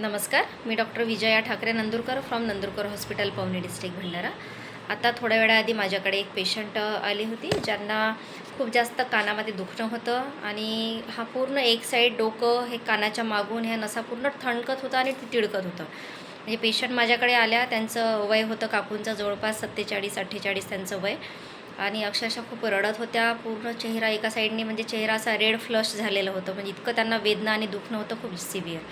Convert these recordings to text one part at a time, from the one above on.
नमस्कार मी doctor Vijaya Thakare Nandurkar from Nandurkar hospital Pauni district Bhandara. आता थोड्या वेळाआधी माझ्याकडे एक पेशंट आली होती ज्यांना खूप जास्त कानामध्ये दुखणं होतं आणि हा पूर्ण एक साईड डोकं हे कानाच्या मागून ह्या नसा पूर्ण ठणकत होता आणि तिडकत होतं. म्हणजे पेशंट माझ्याकडे आल्या त्यांचं वय होतं काकूंचं जवळपास सत्तेचाळीस अठ्ठेचाळीस त्यांचं वय. आणि अक्षरशः खूप रडत होत्या पूर्ण चेहरा एका साईडने म्हणजे चेहरा असा रेड फ्लश झालेलं होतं. म्हणजे इतकं त्यांना वेदना आणि दुखणं होतं खूप सिव्हिअर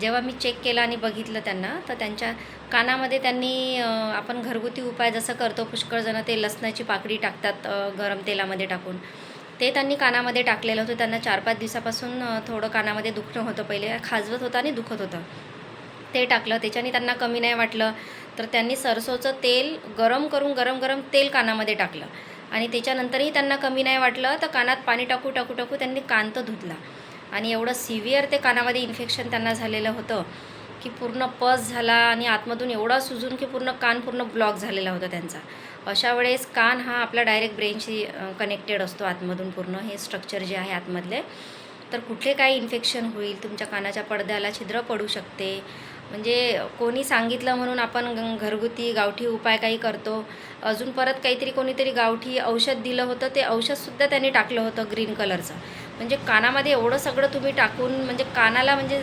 जेव्हा मी चेक केलं आणि बघितलं त्यांना तर त्यांच्या कानामध्ये त्यांनी आपण घरगुती उपाय जसं करतो पुष्कळजणं ते लसणाची पाकळी टाकतात गरम तेलामध्ये टाकून. ते त्यांनी कानामध्ये टाकलेलं होतं. त्यांना चार पाच दिवसापासून थोडं कानामध्ये दुखणं होतं. पहिले खाजवत होतं आणि दुखत होतं. ते टाकलं. त्याच्याने त्यांना कमी नाही वाटलं. तर त्यांनी सरसोचं तेल गरम करून गरम गरम तेल कानामध्ये टाकलं. आणि त्याच्यानंतरही त्यांना कमी नाही वाटलं. तर कानात पाणी टाकू टाकू टाकू त्यांनी कान तर धुतला. आणि एवढं सिव्हिअर ते कानामध्ये इन्फेक्शन त्यांना झालेलं होतं की पूर्ण पस झाला आणि आतमधून एवढा सुजून की पूर्ण कान पूर्ण ब्लॉक झालेला होता त्यांचा. अशा वेळेस कान हा आपला डायरेक्ट ब्रेनशी कनेक्टेड असतो आतमधून पूर्ण. हे स्ट्रक्चर जे आहे आतमधले. तर कुठले काय इन्फेक्शन होईल तुमच्या कानाच्या पडद्याला छिद्र पडू शकते. म्हणजे कोणी सांगितलं म्हणून आपण घरगुती गावठी उपाय काही करतो. अजून परत काहीतरी कोणीतरी गावठी औषध दिलं होतं ते औषधसुद्धा त्यांनी टाकलं होतं ग्रीन कलरचं. म्हणजे कानामध्ये एवढं सगळं तुम्ही टाकून म्हणजे कानाला म्हणजे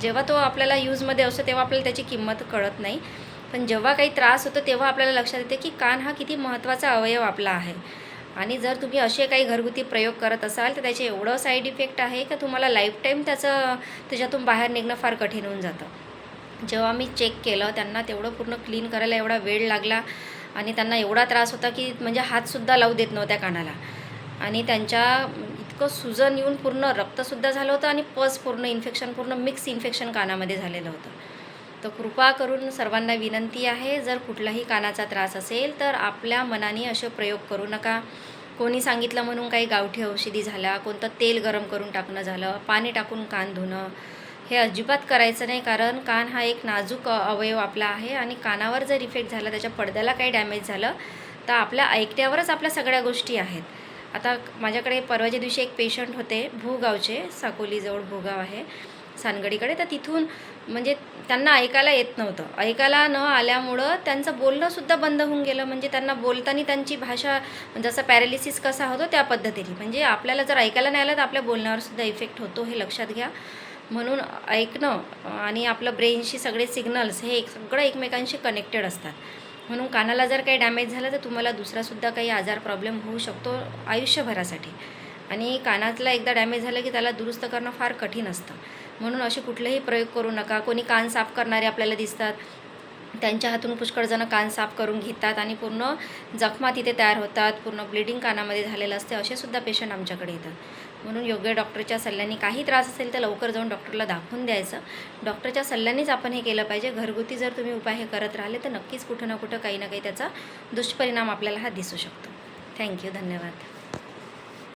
जेव्हा तो आपल्याला यूजमध्ये असतो तेव्हा आपल्याला त्याची किंमत कळत नाही. पण जेव्हा काही त्रास होतो तेव्हा आपल्याला लक्षात येते की कान हा किती महत्त्वाचा अवयव आपला आहे. आणि जर तुम्ही असे काही घरगुती प्रयोग करत असाल तर त्याचे एवढं साईड इफेक्ट आहे का तुम्हाला लाईफ टाईम त्याचं त्याच्यातून बाहेर निघणं फार कठीण होऊन जातं. जेव्हा मी चेक केलं त्यांना तेवढं पूर्ण क्लीन करायला एवढा वेळ लागला आणि त्यांना एवढा त्रास होता की म्हणजे हातसुद्धा लावू देत नव्हत्या कानाला. आणि त्यांच्या इतकं सुजन येऊन पूर्ण रक्तसुद्धा झालं होतं आणि पस पूर्ण इन्फेक्शन पूर्ण मिक्स इन्फेक्शन कानामध्ये झालेलं होतं. तर कृपा करून सर्वांना विनंती आहे जर कुठलाही कानाचा त्रास असेल तर आपल्या मनाने असे प्रयोग करू नका. कोणी सांगितलं म्हणून काही गावठी औषधी झाल्या कोणतं तेल गरम करून टाकणं झालं पाणी टाकून कान धुणं हे अजिबात करायचं नाही कारण कान हा एक नाजूक अवयव आपला आहे आणि कानावर जर इफेक्ट झाला त्याच्या पडद्याला काही डॅमेज झालं तर आपल्या ऐकट्यावरच आपल्या सगळ्या गोष्टी आहेत. आता माझ्याकडे परवाच्या दिवशी एक पेशंट होते भूगावचे साकोलीजवळ भूगाव आहे सानगडीकडे. तर तिथून म्हणजे त्यांना ऐकायला येत नव्हतं. ऐकायला न आल्यामुळं त्यांचं बोलणंसुद्धा बंद होऊन गेलं. म्हणजे त्यांना बोलताना त्यांची भाषा जसं पॅरालिसिस कसा होतो त्या पद्धतीने. म्हणजे आपल्याला जर ऐकायला नाही आलं तर आपल्या बोलण्यावर सुद्धा इफेक्ट होतो हे लक्षात घ्या. म्हणून ऐकणं आणि आपलं ब्रेनशी सगळे सिग्नल्स हे एक सगळं एकमेकांशी कनेक्टेड असतात. म्हणून कानाला जर काही डॅमेज झालं तर तुम्हाला दुसरासुद्धा काही आजार प्रॉब्लेम होऊ शकतो आयुष्यभरासाठी. आणि कानातला एकदा डॅमेज झालं की त्याला दुरुस्त करणं फार कठीण असतं. म्हणून असे कुठलेही प्रयोग करू नका. कोणी कान साफ करणारे आपल्याला दिसतात. त्यांच्या हातून पुष्कळजणं कान साफ करून घेतात आणि पूर्ण जखमा तिथे तयार होतात. पूर्ण ब्लिडिंग कानामध्ये झालेलं असते. असे सुद्धा पेशंट आमच्याकडे येतात. म्हणून योग्य डॉक्टरच्या सल्ल्याने काही त्रास असेल तर लवकर जाऊन डॉक्टरला दाखवून द्यायचं. डॉक्टरच्या सल्ल्यानेच आपण हे केलं पाहिजे. घरगुती जर तुम्ही उपाय हे करत राहिले तर नक्कीच कुठं ना कुठं काही ना काही त्याचा दुष्परिणाम आपल्याला हा दिसू शकतो. थँक्यू धन्यवाद.